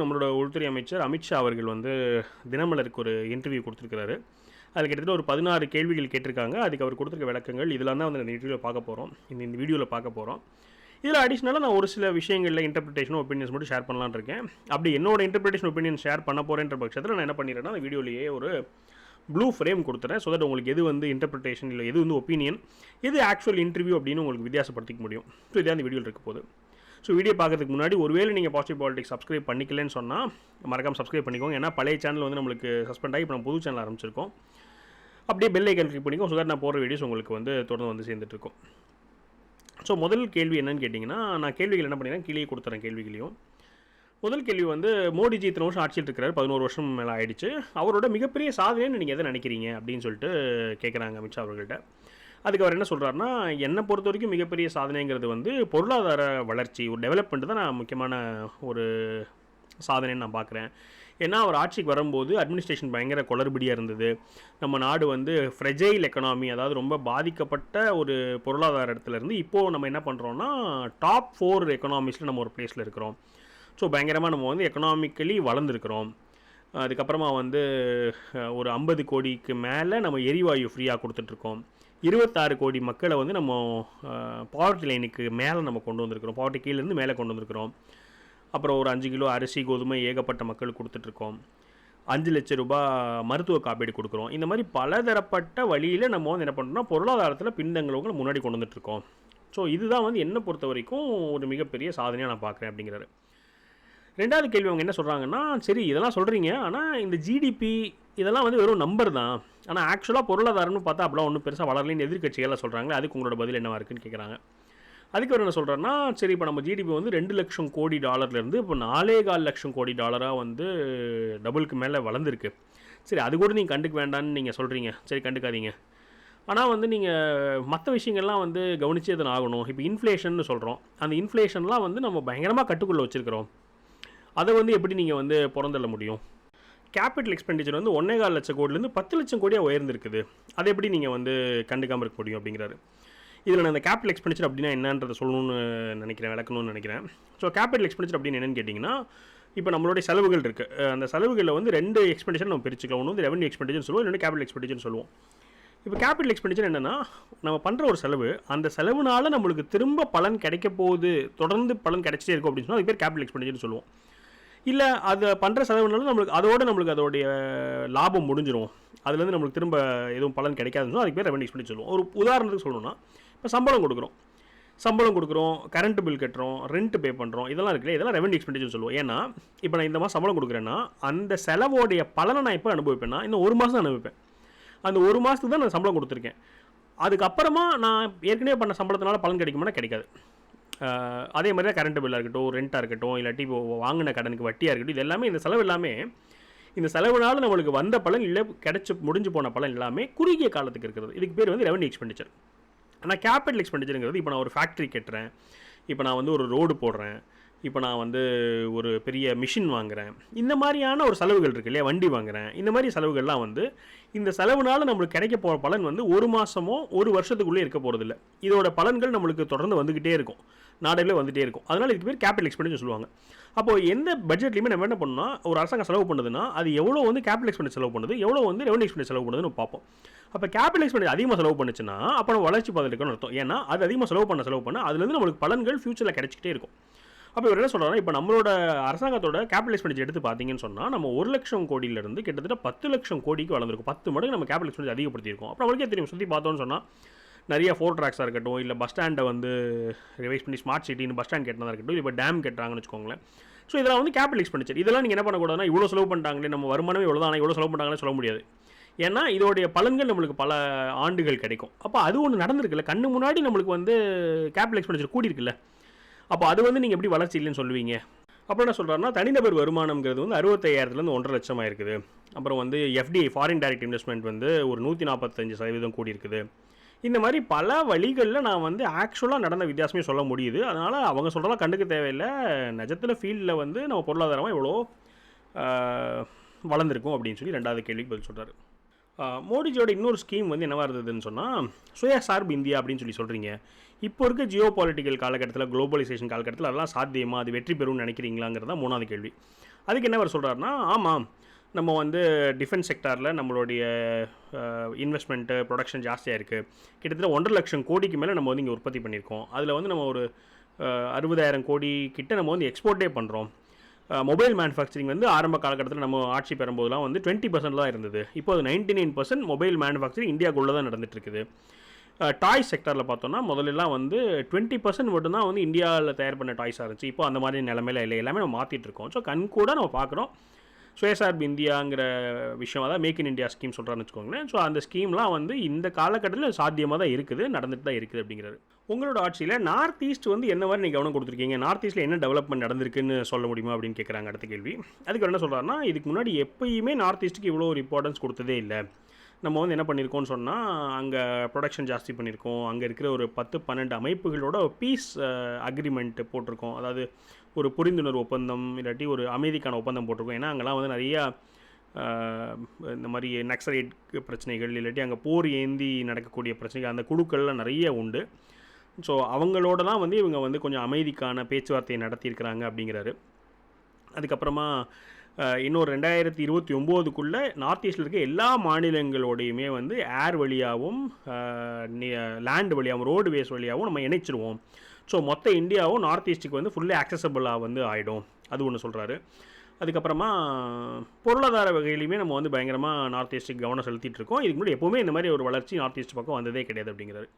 நம்மளோட உள்துறை அமைச்சர் அமித்ஷா அவர்கள் வந்து தினமலருக்கு ஒரு இன்டர்வியூ கொடுத்துருக்கிறாரு. அது கிட்டத்தட்ட ஒரு பதினாறு கேள்விகள் கேட்டிருக்காங்க. அதுக்கு அவர் கொடுத்துருக்க விளக்கங்கள் இதெல்லாம் தான் வந்து இந்த இன்டர்வியூவில் பார்க்க போகிறோம் இந்த இந்த வீடியோவில் பார்க்க போகிறோம் இதில் அடிஷ்னலாக நான் ஒரு சில விஷயங்களில் இன்டர்பிரிட்டேஷன் ஒப்பீனியன்ஸ் மட்டும் ஷேர் பண்ணலான்னு இருக்கேன். அப்படி என்னோட இன்டர்பிரிட்டேஷன் ஒப்பீனியன் ஷேர் பண்ண போகிறேன்ற பட்சத்தில் நான் என்ன பண்ணிடுறேன்னா அந்த வீடியோலேயே ஒரு ப்ளூ ஃப்ரேம் கொடுத்துறேன். ஸோ தட் உங்களுக்கு எது வந்து இன்டர்பிரிட்டேஷன் இல்லை எது வந்து ஒப்பீனியன் எது ஆக்சுவல் இன்டர்வியூ அப்படின்னு உங்களுக்கு வித்தியாசப்படுத்திக்க முடியும். ஸோ இதான் அந்த வீடியோவில் இருக்க போகுது. ஸோ வீடியோ பார்க்கறதுக்கு முன்னாடி ஒருவேளை நீங்கள் பாசிட்டிவ் பாலிட்டிக்ஸ் சப்ஸ்கிரைப் பண்ணிக்கலன்னு சொன்னால் மறக்காம சப்ஸ்கிரைப் பண்ணிக்கோங்க. ஏன்னா பழைய சேனல் வந்து நம்மளுக்கு சஸ்பெண்ட் ஆகி இப்போ நம்ம புது சேனல் ஆரம்பிச்சிருக்கோம். அப்படியே பெல் ஐக்கன் கிளிக் பண்ணிக்கோ ஸோ தட் நான் போகிற வீடியோஸ் உங்களுக்கு வந்து தொடர்ந்து வந்து சேர்ந்துட்டுருக்கும். ஸோ முதல் கேள்வி என்னன்னு கேட்டிங்கன்னா நான் கேள்விகள் என்ன பண்ணிடுறேன்? கீழே கொடுத்துறேன் கேள்விகளையும். முதல் கேள்வி வந்து மோடிஜி இத்தனை வருஷம் ஆட்சியில் இருக்கிறார் பதினோரு வருஷம் மேலே ஆயிடுச்சு. அவரோட மிகப்பெரிய சாதனைன்னு நீங்கள் எதை நினைக்கிறீங்க? அப்படின்னு சொல்லிட்டு கேட்குறாங்க அமித்ஷா அவர்கள்ட்ட. அதுக்கு அவர் என்ன சொல்கிறாருன்னா என்னை பொறுத்த வரைக்கும் மிகப்பெரிய சாதனைங்கிறது வந்து பொருளாதார வளர்ச்சி ஒரு டெவலப்மெண்ட் தான் நான் முக்கியமான ஒரு சாதனைன்னு நான் பார்க்குறேன். ஏன்னா அவர் ஆட்சிக்கு வரும்போது அட்மினிஸ்ட்ரேஷன் பயங்கர குளறுபடியாக இருந்தது. நம்ம நாடு வந்து ஃப்ரெஜைல் எக்கனாமி அதாவது ரொம்ப பாதிக்கப்பட்ட ஒரு பொருளாதார இடத்துல இருந்து இப்போது நம்ம என்ன பண்ணுறோன்னா டாப் ஃபோர் எக்கனாமிஸில் நம்ம ஒரு பிளேஸில் இருக்கிறோம். ஸோ பயங்கரமாக நம்ம வந்து எக்கனாமிக்கலி வளர்ந்துருக்கிறோம். அதுக்கப்புறமா வந்து ஒரு ஐம்பது கோடிக்கு மேலே நம்ம எரிவாயு ஃப்ரீயாக கொடுத்துட்ருக்கோம் இருபத்தாறு கோடி மக்களை வந்து நம்ம பாவர்ட்டி லைனுக்கு மேலே நம்ம கொண்டு வந்திருக்கிறோம். பாவர்ட்டி கீழேருந்து மேலே கொண்டு வந்திருக்கிறோம். அப்புறம் ஒரு அஞ்சு கிலோ அரிசி கோதுமை ஏகப்பட்ட மக்களுக்கு கொடுத்துட்ருக்கோம். அஞ்சு லட்சம் ரூபாய் மருத்துவ காப்பீடு கொடுக்குறோம். இந்த மாதிரி பலதரப்பட்ட வழியில் நம்ம வந்து என்ன பண்ணுறோம்னா பொருளாதாரத்தில் பின்தங்களவங்களை முன்னாடி கொண்டு வந்துட்டுருக்கோம் ஸோ இதுதான் வந்து என்னை பொறுத்த வரைக்கும் ஒரு மிகப்பெரிய சாதனையாக நான் பார்க்குறேன் அப்படிங்கிறாரு. ரெண்டாவது கேள்வி அவங்க என்ன சொல்கிறாங்கன்னா சரி இதெல்லாம் சொல்கிறீங்க ஆனால் இந்த ஜிடிபி இதெல்லாம் வந்து வெறும் நம்பர் தான். ஆனால் ஆக்சுவலாக பொருளாதாரம்னு பார்த்தா அப்படிலாம் ஒன்றும் பெருசாக வளரலைன்னு எதிர்கட்சிகளாக சொல்கிறாங்களே அதுக்கு உங்களோட பதில் என்னவாக இருக்குன்னு கேட்குறாங்க அதுக்கு அவர் என்ன சொல்கிறாருன்னா சரி இப்போ நம்ம ஜிடிபி வந்து ரெண்டு லட்சம் கோடி டாலர்லேருந்து இப்போ நாலே கால் லட்சம் கோடி டாலராக வந்து டபுளுக்கு மேலே வளர்ந்துருக்கு. சரி அது கூட நீங்கள் கண்டுக்க வேண்டாம்னு நீங்கள் சொல்கிறீங்க சரி கண்டுக்காதீங்க. ஆனால் வந்து நீங்கள் மற்ற விஷயங்கள்லாம் வந்து கவனித்து தான் ஆகணும். இப்போ இன்ஃப்ளேஷன் சொல்கிறோம் அந்த இன்ஃப்ளேஷன்லாம் வந்து நம்ம பயங்கரமாக கட்டுக்குள்ளே வச்சுருக்கிறோம். அதை வந்து எப்படி நீங்கள் வந்து புறந்தள்ள முடியும்? கேபிட்டல் எக்ஸ்பெண்டிச்சர் வந்து ஒன்றே கால் லட்சம் கோடிலேருந்து பத்து லட்சம் கோடியாக உயர்ந்திருக்குது. அதை எப்படி நீங்கள் வந்து கண்டுக்காமல் இருக்க முடியும் அப்படிங்கிறாரு. இதில் நான் இந்த கேபிட்டல் எக்ஸ்பெண்டிச்சர் அப்படின்னா என்னன்றதை சொல்லணும்னு நினைக்கிறேன் விளக்கணும்னு நினைக்கிறேன். ஸோ கேபிட்டல் எக்ஸ்பெண்டிச்சர் அப்படின்னு என்னென்னு கேட்டிங்கன்னா இப்போ நம்மளுடைய செலவுகள் இருக்குது அந்த செலவுகளில் வந்து ரெண்டு எக்ஸ்பெண்டிச்சர் நம்ம பிரிச்சுக்கலாம். ஒன்று வந்து ரெவன்யூ எக்ஸ்பெண்டிச்சர் சொல்லுவோம் இன்னொன்று கேபிட்டல் எக்ஸ்பெண்டிச்சர் சொல்லுவோம். இப்போ கேபிட்டல் எக்ஸ்பெண்டிச்சர் என்னென்னா நம்ம பண்ணுற ஒரு செலவு அந்த செலவுனால நம்மளுக்கு திரும்ப பலன் கிடைக்க போகுது தொடர்ந்து பலன் கிடைச்சிட்டே இருக்கும் அப்படின்னு சொன்னால் அதுக்கு பேர் கேபிட்டல் எக்ஸ்பெண்டிச்சர்னு சொல்லுவோம். இல்லை அதை பண்ணுற செலவுனாலும் நம்மளுக்கு அதோட நம்மளுக்கு அதோடைய லாபம் முடிஞ்சிடும் அதுலேருந்து நம்மளுக்கு திரும்ப எதுவும் பலன் கிடைக்காதுன்னு அதுக்கு பேர் ரெவன்யூ பண்ணி சொல்லுவோம். ஒரு உதாரணத்துக்கு சொல்லணும்னா இப்போ சம்பளம் கொடுக்குறோம். சம்பளம் கொடுக்குறோம் கரண்ட் பில் கட்டுறோம் ரெண்ட் பே பண்ணுறோம் இதெல்லாம் இருக்குல்ல இதெல்லாம் ரெவன்யூ எக்ஸ்பெண்டிச்சர் சொல்லுவோம். ஏன்னா இப்போ நான் இந்த மாதம் சம்பளம் கொடுக்குறேன்னா அந்த செலவோடைய பலனை நான் இப்போ அனுபவிப்பேன்னா இன்னும் ஒரு மாதம் தான் அனுபவிப்பேன். அந்த ஒரு மாதத்துக்கு தான் நான் சம்பளம் கொடுத்துருக்கேன். அதுக்கப்புறமா நான் ஏற்கனவே பண்ண சம்பளத்தினால பலன் கிடைக்குமானா கிடைக்காது. அதே மாதிரி தான் கரண்ட் பில்லாக இருக்கட்டும் ரெண்ட்டாக இருக்கட்டும் இல்லாட்டி இப்போ வாங்கின கடனுக்கு வட்டியாக இருக்கட்டும் இது எல்லாமே இந்த செலவு எல்லாமே இந்த செலவுனால நம்மளுக்கு வந்த பலன் இல்லை கிடச்சி முடிஞ்சு போன பலன் எல்லாமே குறுகிய காலத்துக்கு இருக்கிறது. இதுக்கு பேர் வந்து ரெவன்யூ எக்ஸ்பெண்டிச்சர் ஆனால் கேபிட்டல் எக்ஸ்பெண்டிச்சருங்கிறது இப்போ நான் ஒரு ஃபேக்ட்ரி கட்டுறேன். இப்போ நான் வந்து ஒரு ரோடு போடுறேன். இப்போ நான் வந்து ஒரு பெரிய மிஷின் வாங்குகிறேன் இந்த மாதிரியான ஒரு செலவுகள் இருக்கு இல்லையா? வண்டி வாங்குகிறேன் இந்த மாதிரி செலவுகள்லாம் வந்து இந்த செலவுனால நம்மளுக்கு கிடைக்க போகிற பலன் வந்து ஒரு மாதமோ ஒரு வருஷத்துக்குள்ளே இருக்க போகிறதில்ல இதோட பலன்கள் நம்மளுக்கு தொடர்ந்து வந்துக்கிட்டே இருக்கும். நாடுகளே வந்துகிட்டே இருக்கும். அதனால் இதுக்கு பேர் கேபிட்டல் எக்ஸ்பெண்டிச்சர் சொல்லுவாங்க. அப்போது எந்த பட்ஜெட்லையுமே நம்ம என்ன பண்ணோம்னா ஒரு அரசாங்கம் செலவு பண்ணுதுன்னா அது எவ்வளோ வந்து கேபிட்டல் எக்ஸ்பெண்டிச்சர் செலவு பண்ணுது எவ்வளோ வந்து ரெவன்யூ எக்ஸ்பெண்டிச்சர் செலவு பண்ணுதுன்னு பார்ப்போம். அப்போ கேபிட்டல் எக்ஸ்பெண்டிச்சர் அதிகமாக செலவு பண்ணுச்சுன்னா அப்போ நம்ம வளர்ச்சி பாதையில் அர்த்தம். ஏன்னா அது அதிகமாக செலவு பண்ண செலவு பண்ண அதுலேருந்து நம்மளுக்கு பலன்கள் ஃபியூச்சரில் கிடைச்சிக்கிட்டே இருக்கும். அப்போ இவர் என்ன சொல்கிறாருன்னா இப்போ நம்மளோட அரசாங்கத்தோட கேபிட்டல் எக்ஸ்பெண்டிச்சர் எடுத்து பார்த்தீங்கன்னு சொன்னால் நம்ம ஒரு லட்சம் கோடியிலிருந்து கிட்டத்தட்ட பத்து லட்சம் கோடிக்கு வளர்ந்துருக்கும். பத்து மடங்கு நம்ம கேபிட்டல் எக்ஸ்பெண்டிச்சர் அதிகப்படுத்தியிருக்கோம். அப்புறம் நம்மளுக்கே தெரியும் சுற்றி பார்த்தோம்னு சொன்னால் நிறைய ஃபோர் ட்ராக்ஸாக இருக்கட்டும் இல்லை பஸ் ஸ்டாண்டை வந்து ரிவைஸ் பண்ணி ஸ்மார்ட் சிட்டின்னு பஸ் ஸ்டாண்ட் கட்டினதாக இருக்கட்டும் இப்போ டேம் கட்டுறாங்கன்னு வச்சுக்கோங்களேன். ஸோ இதெல்லாம் வந்து கேபிட்டல் எக்ஸ்பெண்டிச்சர் இதெல்லாம் நீங்கள் என்ன பண்ணக்கூடாதுன்னா இவ்வளோ செலவு பண்ணிட்டாங்களே நம்ம வருமானமே இவ்வளோ தான் இவ்வளோ செலவு பண்ணிட்டாங்கன்னு சொல்ல முடியாது. ஏன்னா இதோடைய பலன்கள் நம்மளுக்கு பல ஆண்டுகள் கிடைக்கும். அப்போ அது ஒன்று நடந்திருக்குல்ல கண்ணு முன்னாடி நம்மளுக்கு வந்து கேபிட்டல் எக்ஸ்பெண்டிச்சர் கூடியிருக்குல்ல. அப்போ அது வந்து நீங்கள் எப்படி வளர்ச்சி இல்லைன்னு சொல்லுவீங்க? அப்புறம் என்ன சொல்கிறாருன்னா தனிநபர் வருமானம்ங்கிறது வந்து அறுபத்தையாயிரத்துலேருந்து ஒன்றரை லட்சமாக இருக்குது. அப்புறம் வந்து எஃப்டிஐ ஃபாரின் டைரக்ட் இன்வெஸ்ட்மெண்ட் வந்து ஒரு நூற்றி நாற்பத்தஞ்சு சதவீதம் கூடி இருக்குது இந்த மாதிரி பல வழிகளில் நான் வந்து ஆக்சுவலாக நடந்த வித்தியாசமே சொல்ல முடியுது. அதனால் அவங்க சொல்கிறதெல்லாம் கண்டுக்க தேவையில்லை. நிஜத்தில் ஃபீல்டில் வந்து நம்ம பொருளாதாரமாக எவ்வளோ வளர்ந்துருக்கும் அப்படின்னு சொல்லி ரெண்டாவது கேள்விக்கு பதில் சொல்கிறார் மோடிஜியோட இன்னொரு ஸ்கீம் வந்து என்னவாக இருந்ததுன்னு சொன்னால் சுயசார்பு இந்தியா அப்படின்னு சொல்லி சொல்கிறீங்க இப்போ இருக்க ஜியோ பாலிட்டிக்கல் காலகட்டத்தில் குளோபலைசேஷன் காலகட்டத்தில் அதெல்லாம் சாத்தியமாக அது வெற்றி பெறும்னு நினைக்கிறீங்களாங்கிறது தான் மூணாவது கேள்வி. அதுக்கு என்ன அவர் சொல்கிறாருன்னா ஆமாம் நம்ம வந்து டிஃபென்ஸ் செக்டாரில் நம்மளுடைய இன்வெஸ்ட்மெண்ட்டு ப்ரொடக்ஷன் ஜாஸ்தியாக இருக்குது கிட்டத்தட்ட ஒன்றரை லட்சம் கோடிக்கு மேலே நம்ம வந்து இங்கே உற்பத்தி பண்ணியிருக்கோம். அதில் வந்து நம்ம ஒரு அறுபதாயிரம் கோடி கிட்ட நம்ம வந்து எக்ஸ்போர்ட்டே பண்ணுறோம் மொபைல் மேனுஃபேக்சரிங் வந்து ஆரம்ப காலகட்டத்தில் நம்ம ஆட்சி பெறும்போதெல்லாம் வந்து டுவெண்ட்டி பர்சன்ட் தான் இருந்தது. இப்போ அது ninety nine percent mobile manufacturing இந்தியாக்குள்ளே தான் நடந்துட்டு இருக்குது. டாய் செக்டரில் பார்த்தோம்னா முதல்லலாம் வந்து டுவெண்ட்டி பர்சன்ட் மட்டும்தான் வந்து இந்தியாவில் தயார் பண்ண டாய்ஸாக இருந்துச்சு. இப்போ அந்த மாதிரி நிலமையில இல்லை. எல்லாமே நம்ம மாற்றிட்டு இருக்கோம். ஸோ கண் கூட நம்ம பார்க்குறோம். சுயசார்பு இந்தியாங்கிற விஷயம் அதான் மேக் இன் இந்தியா ஸ்கீம் சொல்கிறான்னு வச்சுக்கோங்களேன். ஸோ அந்த ஸ்கீம்லாம் வந்து இந்த காலகட்டத்தில் சாத்தியமாக தான் இருக்குது நடந்துட்டு தான் இருக்குது அப்படிங்கிறது உங்களோட ஆட்சியில் நார்த் ஈஸ்ட் வந்து என்ன மாதிரி நீங்கள் கவனம் கொடுத்துருக்கீங்க? நார்த் ஈஸ்ட்டில் என்ன டெவலப்மெண்ட் நடந்திருக்குன்னு சொல்ல முடியுமா அப்படின்னு கேட்குறாங்க அடுத்த கேள்வி. அதுக்கு அவர் என்ன சொல்கிறாருன்னா இதுக்கு முன்னாடி எப்பயுமே நார்த் ஈஸ்ட்டுக்கு இவ்வளோ ஒரு இம்பார்ட்டன்ஸ் கொடுத்ததே இல்லை. நம்ம வந்து என்ன பண்ணியிருக்கோம்னு சொன்னால் அங்கே ப்ரொடக்ஷன் ஜாஸ்தி பண்ணியிருக்கோம் அங்கே இருக்கிற ஒரு பத்து பன்னெண்டு அமைப்புகளோட பீஸ் அக்ரிமெண்ட் போட்டிருக்கோம். அதாவது ஒரு புரிந்துணர்வு ஒப்பந்தம் இல்லாட்டி ஒரு அமைதிக்கான ஒப்பந்தம் போட்டிருக்கோம். ஏன்னா அங்கெல்லாம் வந்து நிறையா இந்த மாதிரி நக்சலைட் பிரச்சனைகள் இல்லாட்டி அங்கே போர் ஏந்தி நடக்கக்கூடிய பிரச்சனைகள் அந்த குழுக்கள்லாம் நிறைய உண்டு. ஸோ அவங்களோட தான் வந்து இவங்க வந்து கொஞ்சம் அமைதிக்கான பேச்சுவார்த்தையை நடத்தியிருக்கிறாங்க அப்படிங்கிறாரு. அதுக்கப்புறமா இன்னொரு ரெண்டாயிரத்தி இருபத்தி ஒம்போதுக்குள்ளே நார்த் ஈஸ்டில் இருக்க எல்லா மாநிலங்களோடையுமே வந்து ஏர் வழியாகவும் லேண்ட் வழியாகவும் ரோடு வேஸ் வழியாகவும் நம்ம இணைச்சிருவோம். ஸோ மொத்த இந்தியாவும் நார்த் ஈஸ்ட்டுக்கு வந்து ஃபுல்லி ஆக்சசபிளாக வந்து ஆகிடும் அது ஒன்று சொல்கிறாரு அதுக்கப்புறமா பொருளாதார வகையிலையுமே நம்ம வந்து பயங்கரமாக நார்த் ஈஸ்ட்டுக்கு கவனம் செலுத்திட்டு இருக்கோம். இதுக்கு முன்னாடி எப்போவுமே இந்த மாதிரி ஒரு வளர்ச்சி நார்த் ஈஸ்ட் பக்கம் வந்ததே கிடையாது அப்படிங்கிறாரு.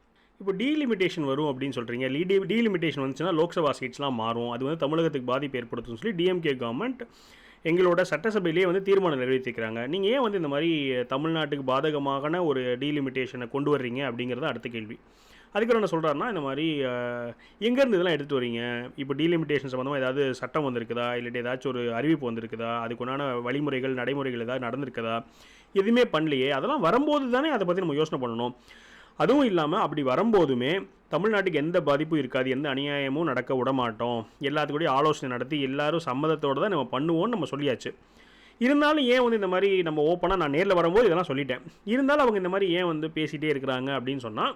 இப்போ டீலிமிட்டேஷன் வரும் அப்படின்னு சொல்கிறீங்க லீடி டீலிமிட்டேஷன் வந்துச்சுன்னா லோக்சபா சீட்ஸ்லாம் மாறும். அது வந்து தமிழகத்துக்கு பாதிப்பு ஏற்படுத்தும்னு சொல்லி டிஎம்கே கவர்மெண்ட் எங்களோட சட்டசபையிலேயே வந்து தீர்மானம் நிறைவேற்றிக்கிறாங்க நீங்கள் ஏன் வந்து இந்த மாதிரி தமிழ்நாட்டுக்கு பாதகமான ஒரு டீலிமிட்டேஷனை கொண்டு வர்றீங்க அப்படிங்கிறது அடுத்த கேள்வி. அதுக்கப்புறம் என்ன சொல்கிறாருன்னா இந்த மாதிரி எங்கேருந்து இதெல்லாம் எடுத்துகிட்டு வரீங்க இப்போ டீலிமிட்டேஷன் சம்மந்தமாக ஏதாவது சட்டம் வந்திருக்குதா? இல்லாட்டி ஏதாச்சும் ஒரு அறிவிப்பு வந்திருக்குதா? அதுக்குண்டான வழிமுறைகள் நடைமுறைகள் ஏதாவது நடந்திருக்குதா? எதுவுமே பண்ணலையே. அதெல்லாம் வரும்போது தானே அதை பற்றி நம்ம யோசனை பண்ணணும். அதுவும் இல்லாமல் அப்படி வரும்போதுமே தமிழ்நாட்டுக்கு எந்த பாதிப்பும் இருக்காது எந்த அநியாயமும் நடக்க விட மாட்டோம். எல்லாத்துக்கூடயும் ஆலோசனை நடத்தி எல்லாரும் சம்மதத்தோடு தான் நம்ம பண்ணுவோம்னு நம்ம சொல்லியாச்சு. இருந்தாலும் ஏன் வந்து இந்த மாதிரி நம்ம ஓப்பனாக நான் நேரில் வரும்போது இதெல்லாம் சொல்லிட்டேன். இருந்தாலும் அவங்க இந்த மாதிரி ஏன் வந்து பேசிகிட்டே இருக்கிறாங்க அப்படின்னு சொன்னால்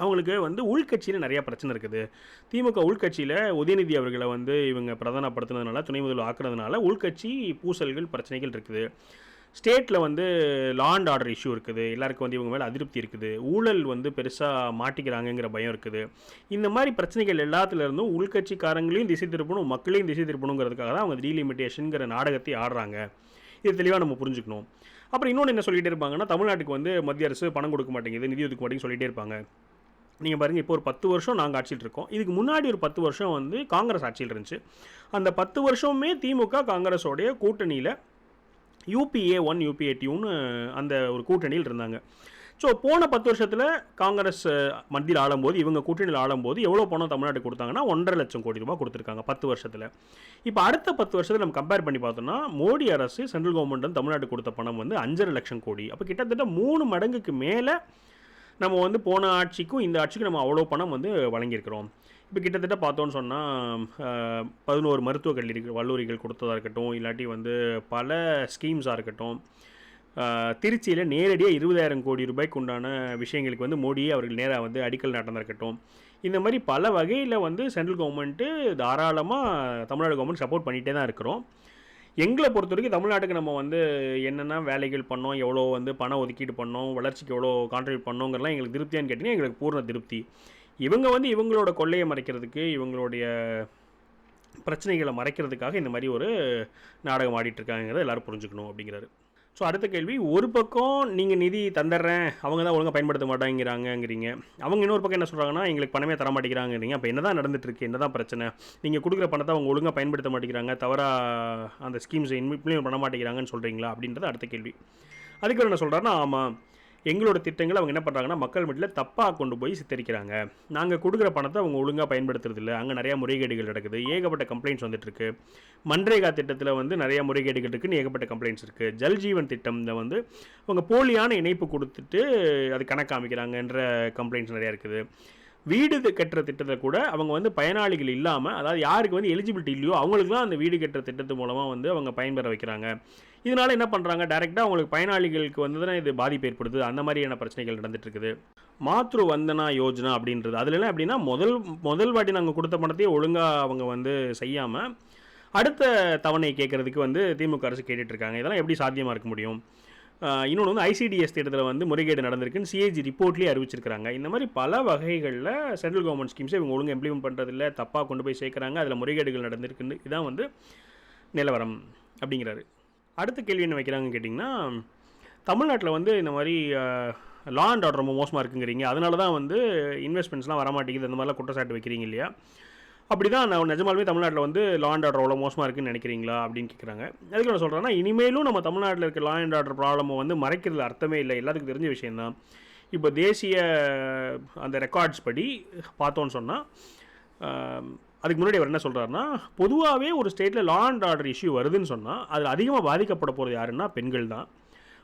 அவங்களுக்கு வந்து உள்கட்சியில் நிறையா பிரச்சனை இருக்குது. திமுக உள்கட்சியில் உதயநிதி அவர்களை வந்து இவங்க பிரதானப்படுத்துனதுனால துணை முதல்வர் ஆக்குறதுனால உள்கட்சி பூசல்கள் பிரச்சனைகள் இருக்குது. ஸ்டேட்டில் வந்து லா அண்ட் ஆர்டர் இஷ்யூ இருக்குது. எல்லாருக்கும் வந்து இவங்க மேலே அதிருப்தி இருக்குது. ஊழல் வந்து பெருசாக மாட்டிக்கிறாங்கங்கிற பயம் இருக்குது. இந்த மாதிரி பிரச்சனைகள் எல்லாத்துலேருந்தும் உள்கட்சிக்காரங்களையும் திசை திருப்பணும் மக்களையும் திசை திருப்பணுங்கிறதுக்காக தான் அவங்க ரீலிமிட்டேஷனுங்கிற நாடகத்தை ஆடுறாங்க. இது தெளிவாக நம்ம புரிஞ்சுக்கணும். அப்புறம் இன்னொன்று என்ன சொல்லிகிட்டே இருப்பாங்கன்னா தமிழ்நாட்டுக்கு வந்து மத்திய அரசு பணம் கொடுக்க மாட்டேங்குது நிதி ஒதுக்க மாட்டேங்குது சொல்லிகிட்டே இருப்பாங்க. நீங்கள் பாருங்கள் இப்போ ஒரு பத்து வருஷம் நாங்கள் ஆட்சியில் இருக்கோம். இதுக்கு முன்னாடி ஒரு பத்து வருஷம் வந்து காங்கிரஸ் ஆட்சியில் இருந்துச்சு. அந்த பத்து வருஷமே திமுக காங்கிரஸோடைய கூட்டணியில் யூபிஏ ஒன் யூபிஏ டியூன்னு அந்த ஒரு கூட்டணியில் இருந்தாங்க. ஸோ போன பத்து வருஷத்தில் காங்கிரஸ் மத்தியில் ஆளும்போது இவங்க கூட்டணியில் ஆளும்போது எவ்வளோ பணம் தமிழ்நாட்டுக்கு கொடுத்தாங்கன்னா ஒன்றரை லட்சம் கோடி ரூபாய் கொடுத்துருக்காங்க பத்து வருஷத்தில். இப்போ அடுத்த பத்து வருஷத்தில் நம்ம கம்பேர் பண்ணி பார்த்தோம்னா மோடி அரசு சென்ட்ரல் கவர்மெண்ட் வந்து தமிழ்நாட்டுக்கு கொடுத்த பணம் வந்து அஞ்சரை லட்சம் கோடி. அப்போ கிட்டத்தட்ட மூணு மடங்குக்கு மேலே நம்ம வந்து போன ஆட்சிக்கும் இந்த ஆட்சிக்கும் நம்ம அவ்வளோ பணம் வந்து வழங்கியிருக்கிறோம். இப்போ கிட்டத்தட்ட பார்த்தோன்னு சொன்னால் பதினோரு மருத்துவக் கல்லூரி கல்லூரிகள் கொடுத்ததாக இருக்கட்டும் இல்லாட்டி வந்து பல ஸ்கீம்ஸாக இருக்கட்டும் திருச்சியில் நேரடியாக இருபதாயிரம் கோடி ரூபாய்க்கு உண்டான விஷயங்களுக்கு வந்து மோடியே அவர்கள் நேராக வந்து அடிக்கல் நடந்திருக்கட்டும் இருக்கட்டும். இந்த மாதிரி பல வகையில் வந்து சென்ட்ரல் கவர்மெண்ட்டு தாராளமாக தமிழ்நாடு கவர்மெண்ட் சப்போர்ட் பண்ணிகிட்டே தான் இருக்கிறோம். எங்களை பொறுத்த வரைக்கும் தமிழ்நாட்டுக்கு நம்ம வந்து என்னென்ன வேலைகள் பண்ணோம் எவ்வளோ வந்து பணம் ஒதுக்கீடு பண்ணோம் வளர்ச்சிக்கு எவ்வளோ கான்ட்ரிபியூட் பண்ணோங்கிறலாம் எங்களுக்கு திருப்தியான்னு கேட்டிங்கன்னா எங்களுக்கு பூர்ண திருப்தி. இவங்க வந்து இவங்களோட கொள்ளையை மறைக்கிறதுக்கு இவங்களுடைய பிரச்சனைகளை மறைக்கிறதுக்காக இந்த மாதிரி ஒரு நாடகம் ஆடிட்டுருக்காங்கிறத எல்லோரும் புரிஞ்சுக்கணும் அப்படிங்கிறாரு. ஸோ அடுத்த கேள்வி ஒரு பக்கம் நீங்கள் நிதி தந்துடுறேன் அவங்க தான் ஒழுங்காக பயன்படுத்த மாட்டாங்கிறாங்கங்கிறீங்க. அவங்க இன்னொரு பக்கம் என்ன சொல்கிறாங்கன்னா எங்களுக்கு பணமே தர மாட்டேங்கிறாங்கிறீங்க. அப்போ என்ன தான் நடந்துட்டு என்ன தான் பிரச்சனை? நீங்கள் கொடுக்குற பணத்தை அவங்க ஒழுங்காக பயன்படுத்த மாட்டேங்கிறாங்க. தவறாக அந்த ஸ்கீம்ஸை இம்ப்ளிமெண்ட் பண்ண மாட்டேங்கிறாங்கன்னு சொல்கிறீங்களா அப்படின்றது அடுத்த கேள்வி. அதுக்கு அவர் என்ன சொல்கிறாருன்னா ஆமாம் எங்களோட திட்டங்களை அவங்க என்ன பண்ணுறாங்கன்னா மக்கள் மத்தியில் தப்பாக கொண்டு போய் சித்தரிக்கிறாங்க. நாங்கள் கொடுக்குற பணத்தை அவங்க ஒழுங்காக பயன்படுத்துறது இல்லை. அங்கே நிறையா முறைகேடுகள் நடக்குது. ஏகப்பட்ட கம்ப்ளைண்ட்ஸ் வந்துட்டுருக்கு மன்ரேகா திட்டத்தில் வந்து நிறையா முறைகேடுகள் இருக்குன்னு ஏகப்பட்ட கம்ப்ளைண்ட்ஸ் இருக்குது ஜல்ஜீவன் திட்டம்ல வந்து அவங்க போலியான இணைப்பு கொடுத்துட்டு அது கணக்காமிக்கிறாங்கன்ற கம்ப்ளைண்ட்ஸ் நிறையா இருக்குது. வீடு கட்டுற திட்டத்தை கூட அவங்க வந்து பயனாளிகள் இல்லாமல் அதாவது யாருக்கு வந்து எலிஜிபிலிட்டி இல்லையோ அவங்களுக்குலாம் அந்த வீடு கட்டுற திட்டத்து மூலமாக வந்து அவங்க பயன்பெற வைக்கிறாங்க. இதனால என்ன பண்ணுறாங்க டேரெக்டாக அவங்களுக்கு பயனாளிகளுக்கு வந்து தான் இது பாதிப்பு ஏற்படுது அந்த மாதிரியான பிரச்சனைகள் நடந்துட்டு இருக்குது மாத்ரு வந்தனா யோஜனா அப்படின்றது. அதுலலாம் எப்படின்னா முதல் முதல் வாட்டி நாங்கள் கொடுத்த பணத்தையே ஒழுங்காக அவங்க வந்து செய்யாமல் அடுத்த தவணை கேட்குறதுக்கு வந்து திமுக அரசு கேட்டுட்ருக்காங்க இதெல்லாம் எப்படி சாத்தியமாக இருக்க முடியும்? இன்னொன்று வந்து ஐசிடிஎஸ் திட்டத்தில் வந்து முறைகேடு நடந்திருக்குன்னு சிஏஜி ரிப்போர்ட்லேயே அறிவிச்சிருக்காங்க இந்த மாதிரி பல வகைகளில் சென்ட்ரல் கவர்மெண்ட் ஸ்கீம்ஸை இவங்க ஒழுங்கு இம்ப்ளிமெண்ட் பண்ணுறதில்ல தப்பாக கொண்டு போய் சேர்க்குறாங்க அதில் முறைகேடுகள் நடந்திருக்குன்னு. இதான் வந்து நிலவரம் அப்படிங்கிறாரு. அடுத்த கேள்வி என்ன வைக்கிறாங்கன்னு கேட்டிங்கன்னா தமிழ்நாட்டில் வந்து இந்த மாதிரி லா அண்ட் ஆர்டர் ரொம்ப மோசமாக இருக்குங்கிறீங்க. அதனால தான் வந்து இன்வெஸ்ட்மெண்ட்ஸ்லாம் வரமாட்டேங்குது அந்த மாதிரிலாம் குற்றச்சாட்டு வைக்கிறீங்க இல்லையா? அப்படி தான் நான் நிஜமாலுமே தமிழ்நாட்டில் வந்து லா அண்ட் ஆர்டர் அவ்வளோ மோசமாக இருக்குன்னு நினைக்கிறீங்களா அப்படின்னு கேட்குறாங்க அதுக்கு நான் சொல்கிறேன்னா இனிமேலும் நம்ம தமிழ்நாட்டில் இருக்க லா அண்ட் ஆர்டர் ப்ராப்ளம் வந்து மறைக்கிறது அர்த்தமே இல்லை. எல்லாத்துக்கும் தெரிஞ்ச விஷயந்தான் இப்போ தேசிய அந்த ரெக்கார்ட்ஸ் படி பார்த்தோன்னு சொன்னால் அதுக்கு முன்னாடி அவர் என்ன சொல்கிறாருன்னா பொதுவாகவே ஒரு ஸ்டேட்டில் லா அண்ட் ஆர்டர் இஷ்யூ வருதுன்னு சொன்னால் அதில் அதிகமாக பாதிக்கப்பட போகிறது யாருன்னா பெண்கள் தான்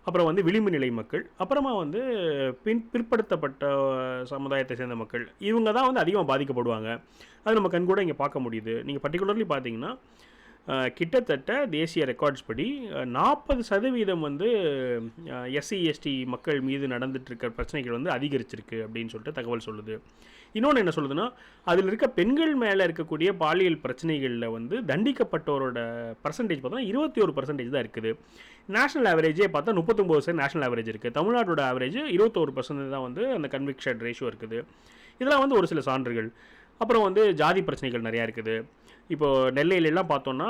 அப்புறம் வந்து விளிம்பு நிலை மக்கள் அப்புறமா வந்து பின் பிற்படுத்தப்பட்ட சமுதாயத்தை சேர்ந்த மக்கள் இவங்க தான் வந்து அதிகமாக பாதிக்கப்படுவாங்க. அது நம்ம கண் கூட இங்கே பார்க்க முடியுது. நீங்கள் பர்டிகுலர்லி பார்த்தீங்கன்னா கிட்டத்தட்ட தேசிய ரெக்கார்ட்ஸ் படி நாற்பது சதவீதம் வந்து எஸ்சி எஸ்டி மக்கள் மீது நடந்துட்டுருக்க பிரச்சனைகள் வந்து அதிகரிச்சிருக்கு அப்படின்னு சொல்லிட்டு தகவல் சொல்லுது. இன்னொன்று என்ன சொல்லுதுன்னா அதில் இருக்க பெண்கள் மேலே இருக்கக்கூடிய பாலியல் பிரச்சனைகளில் வந்து தண்டிக்கப்பட்டவரோட பர்சன்டேஜ் பார்த்தோன்னா இருபத்தி ஒரு பர்சன்டேஜ் தான் இருக்குது. நேஷனல் ஆவரேஜே பார்த்தா முப்பத்தொம்போது பர்சன்ட் நேஷனல் ஆவரேஜ் இருக்குது தமிழ்நாட்டோட ஆவரேஜ் இருபத்தோரு பர்சன்டேஜ் தான் வந்து அந்த கன்விக்ஷன் ரேஷியோ இருக்குது. இதெல்லாம் வந்து ஒரு சில சான்றுகள். அப்புறம் வந்து ஜாதி பிரச்சனைகள் நிறையா இருக்குது. இப்போது நெல்லையிலலாம் பார்த்தோன்னா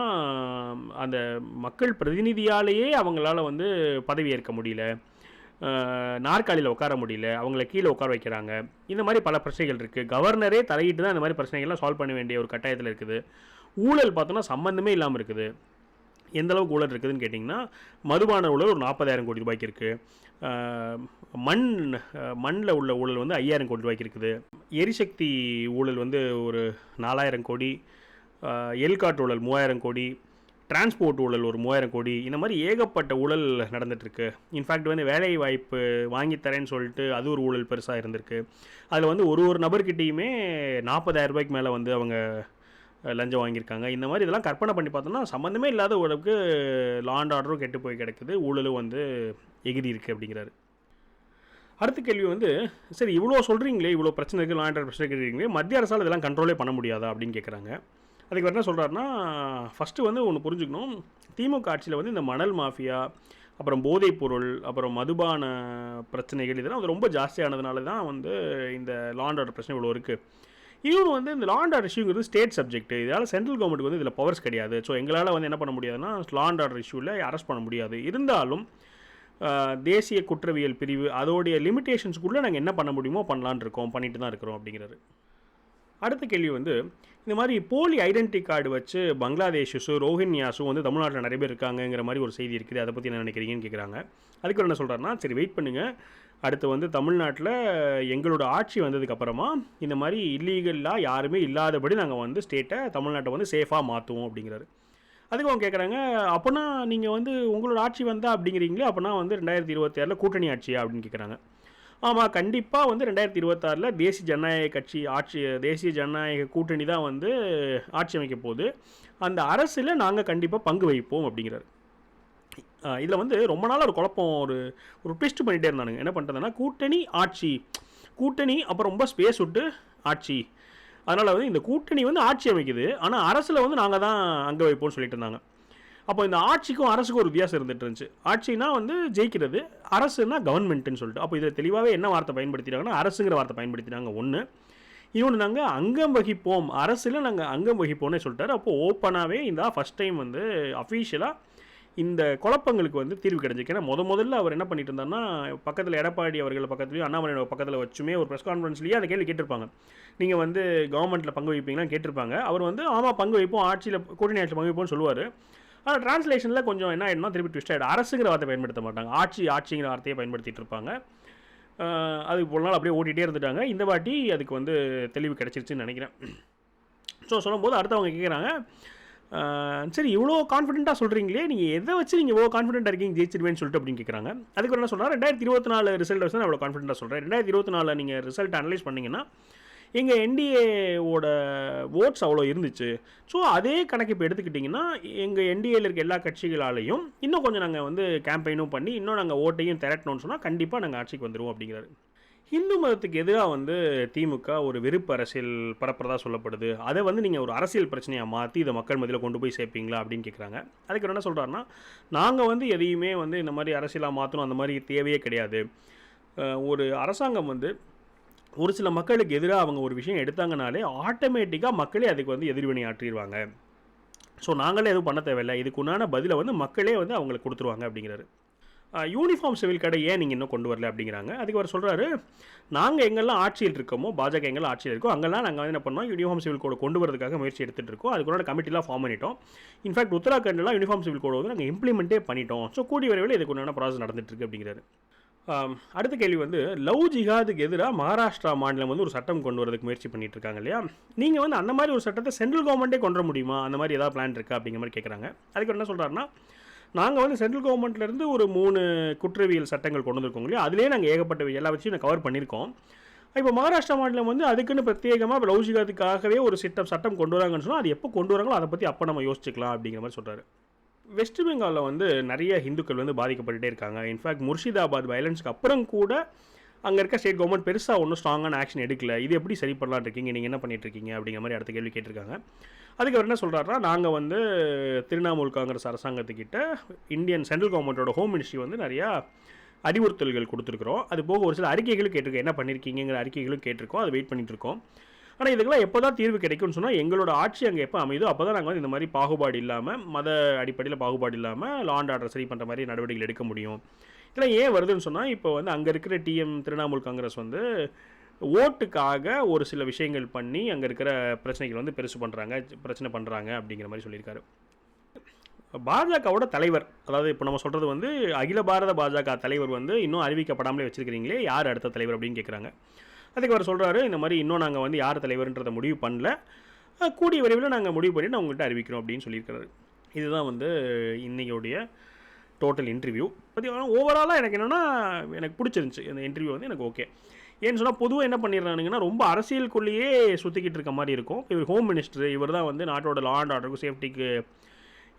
அந்த மக்கள் பிரதிநிதியாலேயே அவங்களால வந்து பதவி ஏற்க முடியல. நாற்காலியில் உட்கார முடியல. அவங்கள கீழே உட்கார வைக்கிறாங்க. இந்த மாதிரி பல பிரச்சனைகள் இருக்குது கவர்னரே தலையிட்டு தான் இந்த மாதிரி பிரச்சனைகள்லாம் சால்வ் பண்ண வேண்டிய ஒரு கட்டாயத்தில் இருக்குது. ஊழல் பார்த்தோன்னா சம்மந்தமே இல்லாமல் இருக்குது. எந்த அளவுக்கு ஊழல் இருக்குதுன்னு கேட்டிங்கன்னா மதுபான ஊழல் ஒரு நாற்பதாயிரம் கோடி ரூபாய்க்கு இருக்குது மண் மண்ணில் உள்ள ஊழல் வந்து ஐயாயிரம் கோடி ரூபாய்க்கு இருக்குது. எரிசக்தி ஊழல் வந்து ஒரு நாலாயிரம் கோடி. எல்காட் ஊழல் மூவாயிரம் கோடி. டிரான்ஸ்போர்ட் ஊழல் ஒரு மூவாயிரம் கோடி. இந்த மாதிரி ஏகப்பட்ட ஊழல் நடந்துகிட்ருக்கு இன்ஃபேக்ட் வந்து வேலை வாய்ப்பு வாங்கித்தரேன்னு சொல்லிட்டு அது ஒரு ஊழல் பெருசாக இருந்திருக்கு. அதில் வந்து ஒரு ஒரு நபர்கிட்டையுமே நாற்பதாயிரம் ரூபாய்க்கு மேலே வந்து அவங்க லஞ்சம் வாங்கியிருக்காங்க. இந்த மாதிரி இதெல்லாம் கற்பனை பண்ணி பார்த்தோம்னா சம்மந்தமே இல்லாத உடம்புக்கு லாண்ட் ஆர்டரும் கெட்டு போய் கிடக்குது. ஊழலும் வந்து எகிரி இருக்குது அப்படிங்கிறாரு. அடுத்த கேள்வி வந்து சரி இவ்வளோ சொல்கிறீங்களே இவ்வளோ பிரச்சனை இருக்குது லாண்ட் ஆர்டர் பிரச்சனை கேட்குறீங்களே மத்திய அரசால் இதெல்லாம் கண்ட்ரோலே பண்ண முடியாதா அப்படின்னு கேட்குறாங்க அதுக்கு என்ன சொல்கிறாருன்னா ஃபஸ்ட்டு வந்து ஒன்று புரிஞ்சுக்கணும். திமுக ஆட்சியில் வந்து இந்த மணல் மாஃபியா அப்புறம் போதைப் பொருள் அப்புறம் மதுபான பிரச்சனைகள் இதெல்லாம் வந்து ரொம்ப ஜாஸ்தியானதுனால தான் வந்து இந்த லாண்ட் ஆர்டர் பிரச்சனை இவ்வளோ இருக்குது இன்னொன்று வந்து இந்த லாண்ட் ஆர்டர் இஷ்யூங்கிறது ஸ்டேட் சப்ஜெக்ட் இதனால் சென்ட்ரல் கவர்மெண்ட் வந்து இதில் பவர்ஸ் கிடையாது. ஸோ எங்களால் வந்து என்ன பண்ண முடியாதுன்னா லாண்ட் ஆர்டர் இஷ்யூவில் அரெஸ்ட் பண்ண முடியாது. இருந்தாலும் தேசிய குற்றவியல் பிரிவு அதோடைய லிமிட்டேஷன்ஸ்குள்ளே நாங்கள் என்ன பண்ண முடியுமோ பண்ணலான் இருக்கோம். பண்ணிட்டு தான் இருக்கிறோம் அப்படிங்கிறது அடுத்த கேள்வி வந்து இந்த மாதிரி போலி ஐடென்டி கார்டு வச்சு பங்களாதேஷஸும் ரோஹின்யாஸும் வந்து தமிழ்நாட்டில் நிறைய பேர் இருக்காங்கங்கிற மாதிரி ஒரு செய்தி இருக்குது. அதை பற்றி என்ன நினைக்கிறீங்கன்னு கேட்குறாங்க அதுக்கு என்ன சொல்கிறாருன்னா சரி வெயிட் பண்ணுங்கள் அடுத்து வந்து தமிழ்நாட்டில் எங்களோட ஆட்சி வந்ததுக்கப்புறமா இந்த மாதிரி இல்லீகலாக யாருமே இல்லாதபடி நாங்கள் வந்து ஸ்டேட்டை தமிழ்நாட்டை வந்து சேஃபாக மாற்றுவோம் அப்படிங்கிறாரு. அதுக்கு அவங்க கேட்குறாங்க அப்போனா நீங்கள் வந்து உங்களோட ஆட்சி வந்தால் அப்படிங்கிறீங்களே அப்போனா வந்து ரெண்டாயிரத்தி இருபத்தி ஆறில் கூட்டணி ஆட்சியா? அப்படின்னு கேட்குறாங்க ஆமாம் கண்டிப்பாக வந்து ரெண்டாயிரத்தி இருபத்தாறில் தேசிய ஜனநாயக கட்சி ஆட்சி தேசிய ஜனநாயக கூட்டணி தான் வந்து ஆட்சி அமைக்க போகுது. அந்த அரசில் நாங்கள் கண்டிப்பாக பங்கு வகிப்போம் அப்படிங்கிறாரு. இதில் வந்து ரொம்ப நாளாக ஒரு குழப்பம் ஒரு ஒரு ட்விஸ்ட் பண்ணிகிட்டே இருந்தானுங்க. என்ன பண்ணுறதுன்னா கூட்டணி ஆட்சி. கூட்டணி அப்புறம் ரொம்ப ஸ்பேஸ் விட்டு ஆட்சி. அதனால் வந்து இந்த கூட்டணி வந்து ஆட்சி அமைக்குது. ஆனால் அரசில் வந்து நாங்கள் தான் அங்கே வைப்போம்னு சொல்லிட்டு இருந்தாங்க. அப்போ இந்த ஆட்சிக்கும் அரசுக்கும் ஒரு வித்தியாசம் இருந்துட்டு இருந்துச்சு. ஆட்சினா வந்து ஜெயிக்கிறது அரசுனா கவர்மெண்ட்டுன்னு சொல்லிட்டு. அப்போ இதில் தெளிவாகவே என்ன வார்த்தை பயன்படுத்திட்டாங்கன்னா அரசுங்கிற வார்த்தை பயன்படுத்தினாங்க ஒன்று இன்னொன்று நாங்கள் அங்கம் வகிப்போம். அரசில் நாங்கள் அங்கம் வகிப்போம்னு சொல்லிட்டாரு. அப்போது ஓப்பனாகவே இந்த ஃபஸ்ட் டைம் வந்து அஃபீஷியலாக இந்த குழப்பங்களுக்கு வந்து தீர்வு கிடைச்சிருக்கு. ஏன்னா முத முதல்ல அவர் என்ன பண்ணிட்டு இருந்தாருன்னா பக்கத்தில் எடப்பாடி அவர்கள் பக்கத்துலையும் அண்ணாமலை பக்கத்தில் வச்சுமே ஒரு ப்ரெஸ் கான்ஃபரன்ஸ்லேயே அந்த கேள்வி கேட்டிருப்பாங்க. நீங்கள் வந்து கவர்மெண்ட்டில் பங்கு வைப்பீங்களான்னு கேட்டிருப்பாங்க. அவர் வந்து ஆமாம் பங்கு வைப்போம் ஆட்சியில் கூட்டணி ஆட்சியில் பங்கு வைப்போம்னு சொல்லுவார். ஆனால் ட்ரான்ஸ்லேஷனில் கொஞ்சம் என்ன ஆயிடும்னா திருப்பி ட்விஸ்ட் ஆகிடும் அரசுங்கிற வார்த்தை பயன்படுத்த மாட்டாங்க. ஆட்சி ஆட்சிங்கிற வார்த்தையை பயன்படுத்திட்டு இருப்பாங்க. அது ஒரு நாள் அப்படியே ஓட்டிகிட்டே இருந்துட்டாங்க. இந்த வாட்டி அதுக்கு வந்து தெளிவு கிடச்சிருச்சுன்னு நினைக்கிறேன். ஸோ சொல்லும்போது அடுத்தவங்க கேட்குறாங்க சரி இவ்வளோ கான்ஃபிடென்ட்டாக சொல்கிறீங்களே நீங்கள் எதை வச்சு நீங்கள் இவ்வளோ கான்ஃபிடென்ட்டாக இருக்கீங்க ஜெயிச்சிருவேன்னு சொல்லிட்டு அப்படின்னு கேட்குறாங்க அதுக்கு என்ன சொன்னால் ரெண்டாயிரத்தி இருபத்தி நாலு ரிசல்ட் வச்சு நான் அவ்வளோ கான்ஃபிடென்ட்டாக சொல்கிறேன் ரெண்டாயிரத்தி இருபத்தி நாலில் நீங்கள் ரிசல்ட் அனலைஸ் பண்ணிங்கன்னா எங்கள் என்டிஏவோட ஓட்ஸ் அவ்வளோ இருந்துச்சு. ஸோ அதே கணக்கு இப்போ எடுத்துக்கிட்டிங்கன்னா எங்கள் என்டிஏல இருக்க எல்லா கட்சிகளாலையும் இன்னும் கொஞ்சம் நாங்கள் வந்து கேம்பெயினும் பண்ணி இன்னும் நாங்கள் ஓட்டையும் திரட்டணும்னு சொன்னால் கண்டிப்பாக நாங்கள் ஆட்சிக்கு வந்துடுவோம் அப்படிங்கிறாரு. இந்து மதத்துக்கு எதிராக வந்து திமுக ஒரு வெறுப்பு அரசியல் பரப்புறதா சொல்லப்படுது. அதை வந்து நீங்கள் ஒரு அரசியல் பிரச்சனையாக மாற்றி இதை மக்கள் மத்தியில் கொண்டு போய் சேர்ப்பீங்களா அப்படின்னு கேட்குறாங்க அதுக்கு என்ன சொல்கிறாருன்னா நாங்கள் வந்து எதையுமே வந்து இந்த மாதிரி அரசியலாக மாற்றணும் அந்த மாதிரி தேவையே கிடையாது. ஒரு அரசாங்கம் வந்து ஒரு சில மக்களுக்கு எதிராக அவங்க ஒரு விஷயம் எடுத்தாங்கனாலே ஆட்டோமேட்டிக்காக மக்களே அதுக்கு வந்து எதிர்வினை ஆற்றிடுவாங்க. ஸோ நாங்களே எதுவும் பண்ண தேவையில்லை. இதுக்கு உண்டான பதிலை வந்து மக்களே வந்து அவங்களுக்கு கொடுத்துருவாங்க அப்படிங்கிறாரு. யூனிஃபார்ம் சிவில் கடை ஏன் நீங்கள் இன்னும் கொண்டு வரல அப்படிங்கிறாங்க. அதுக்கு அவர் சொல்கிறாரு நாங்கள் எங்கெல்லாம் ஆட்சியில் இருக்கோமோ பாஜக எங்கெல்லாம் ஆட்சியில் இருக்கோ அங்கெல்லாம் நாங்கள் வந்து என்ன பண்ணோம் யூனிஃபார்ம் சிவில் கோடு கொண்டு வரதுக்காக முயற்சி எடுத்துகிட்டு இருக்கோம். அதுக்குள்ள கமிட்டிலாம் ஃபார்ம் பண்ணிட்டோம். இன்ஃபேக்ட் உத்தராகண்ட்லாம் யூனிஃபார்ம் சிவில் கோடு வந்து நாங்கள் இம்ப்ளிமெண்ட்டே பண்ணிட்டோம். ஸோ கூடிய விரைவில் இதுக்கு உண்டான ப்ராசஸ் நடந்துட்டு அப்படிங்கிறாரு. அடுத்த கேள்வி வந்து லவ் ஜிஹாதுக்கு எதிராக மகாராஷ்டிரா மாநிலம் வந்து ஒரு சட்டம் கொண்டு வரதுக்கு முயற்சி பண்ணிட்டு இருக்காங்க இல்லையா? நீங்கள் வந்து அந்த மாதிரி ஒரு சட்டத்தை சென்ட்ரல் கவர்மெண்ட்டே கொண்டு வர முடியுமா? அந்த மாதிரி ஏதாவது பிளான் இருக்கா அப்படிங்கிற மாதிரி கேட்குறாங்க அதுக்கு என்ன சொல்கிறாருன்னா நாங்கள் வந்து சென்ட்ரல் கவர்மெண்ட்லேருந்து ஒரு மூணு குற்றவியல் சட்டங்கள் கொண்டு வந்திருக்கோம் இல்லையா? அதிலே நாங்கள் ஏகப்பட்ட எல்லா வச்சும் கவர் பண்ணியிருக்கோம். இப்போ மகாராஷ்டிரா மாநிலம் வந்து அதுக்குன்னு பிரத்யேகமாக இப்போ லௌசிகத்துக்காகவே ஒரு சிட்டம் சட்டம் கொண்டு வராங்கன்னு சொன்னால் அது எப்போ கொண்டு வராங்களோ அதை பற்றி அப்போ நம்ம யோசிச்சுக்கலாம் அப்படிங்கிற மாதிரி சொல்கிறாரு வெஸ்ட் பெங்காலில் வந்து நிறைய இந்துக்கள் வந்து பாதிக்கப்பட்டுட்டே இருக்காங்க. இன்ஃபேக்ட் முர்ஷிதாபாத் வயலன்ஸ்க்கு அப்புறம் கூட அங்கே இருக்க ஸ்டேட் கவர்மெண்ட் பெருசாக ஒன்றும் ஸ்ட்ராங்கான ஆக்ஷன் எடுக்கல. இது எப்படி சரி பண்ணலான் இருக்கீங்க? நீங்கள் என்ன பண்ணிட்டு இருக்கீங்க? அப்படிங்கிற மாதிரி அடுத்த கேள்வி கேட்டிருக்காங்க. அதுக்கு அவர் என்ன சொல்கிறாருன்னா நாங்கள் வந்து திரிணாமுல் காங்கிரஸ் அரசாங்கத்துக்கிட்ட இந்தியன் சென்ட்ரல் கவர்மெண்ட்டோட ஹோம் மினிஸ்ட்ரி வந்து நிறையா அறிவுறுத்தல்கள் கொடுத்துருக்குறோம். அது போக ஒரு சில அறிக்கைகளும் கேட்டிருக்கோம். என்ன பண்ணியிருக்கீங்கிற அறிக்கைகளும் கேட்டிருக்கோம். அதை வெயிட் பண்ணிட்டு இருக்கோம். ஆனால் இதுக்கெல்லாம் எப்போ தான் தீர்வு கிடைக்கும்னு சொன்னால் எங்களோட ஆட்சி அங்கே எப்போ அமையுதோ அப்போ தான் நாங்கள் வந்து இந்த மாதிரி பாகுபாடு இல்லாமல் மத அடிப்படையில் பாகுபாடு இல்லாமல் லாண்ட் ஆர்டர் சரி பண்ணுற மாதிரி நடவடிக்கைகள் எடுக்க முடியும். இதெல்லாம் ஏன் வருதுன்னு சொன்னால் இப்போ வந்து அங்கே இருக்கிற டிஎம் திரிணாமுல் காங்கிரஸ் வந்து ஓட்டுக்காக ஒரு சில விஷயங்கள் பண்ணி அங்கே இருக்கிற பிரச்சனைகள் வந்து பெருசு பண்ணுறாங்க பிரச்சனை பண்ணுறாங்க அப்படிங்கிற மாதிரி சொல்லியிருக்காரு. பாஜகவோட தலைவர் அதாவது இப்போ நம்ம சொல்கிறது வந்து அகில பாரத பாஜக தலைவர் வந்து இன்னும் அறிவிக்கப்படாமலே வச்சுருக்கிறீங்களே யார் அடுத்த தலைவர் அப்படின்னு கேட்குறாங்க அதுக்கு அவர் சொல்கிறாரு இந்த மாதிரி இன்னும் நாங்கள் வந்து யார் தலைவர்ன்றதை முடிவு பண்ணல. கூடிய விரைவில் நாங்கள் முடிவு பண்ணி நான் உங்கள்கிட்ட அறிவிக்கிறோம் அப்படின்னு சொல்லியிருக்காரு இதுதான் வந்து இன்னையோடைய டோட்டல் இன்டர்வியூ பற்றி ஓவராலாக எனக்கு என்னென்னா எனக்கு பிடிச்சிருந்துச்சி. இந்த இன்டர்வியூ வந்து எனக்கு ஓகே ஏன்னு சொன்னால் பொதுவாக என்ன பண்ணிடுறானுங்கன்னா ரொம்ப அரசியலுக்குள்ளேயே சுற்றிக்கிட்டு இருக்க மாதிரி இருக்கும். இவர் ஹோம் மினிஸ்டர் இவர் தான் வந்து நாட்டோட லா அண்ட் ஆர்டருக்கும் சேஃப்டிக்கு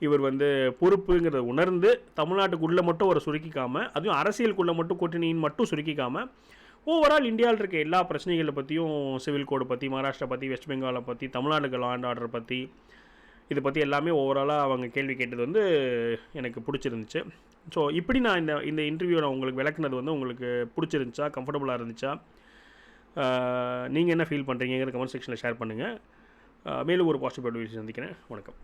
இவர் வந்து பொறுப்புங்கிறத உணர்ந்து தமிழ்நாட்டுக்குள்ளே மட்டும் அவரை சுருக்கிக்காமல் அதுவும் அரசியலுக்குள்ளே மட்டும் கூட்டணியின் மட்டும் சுருக்கிக்காமல் ஓவரால் இந்தியாவில் இருக்க எல்லா பிரச்சனைகளை பற்றியும் சிவில் கோடு பற்றி மகாராஷ்டிரா பற்றி வெஸ்ட் பெங்காலை பற்றி தமிழ்நாட்டுக்கு லா அண்ட் ஆர்டர் பற்றி இதை பற்றி எல்லாமே ஓவராலாக அவங்க கேள்வி கேட்டது வந்து எனக்கு பிடிச்சிருந்துச்சு. ஸோ இப்படி நான் இந்த இந்த இன்டர்வியூ நான் உங்களுக்கு விளக்குனது வந்து உங்களுக்கு பிடிச்சிருந்துச்சா கம்ஃபர்டபுளாக இருந்துச்சா? நீங்கள் என்ன ஃபீல் பண்ணுறீங்கிற கமெண்ட் செக்ஷனில் ஷேர் பண்ணுங்கள் மேலும் ஒரு பாசிட்டிவ் சந்திக்கிறேன். வணக்கம்.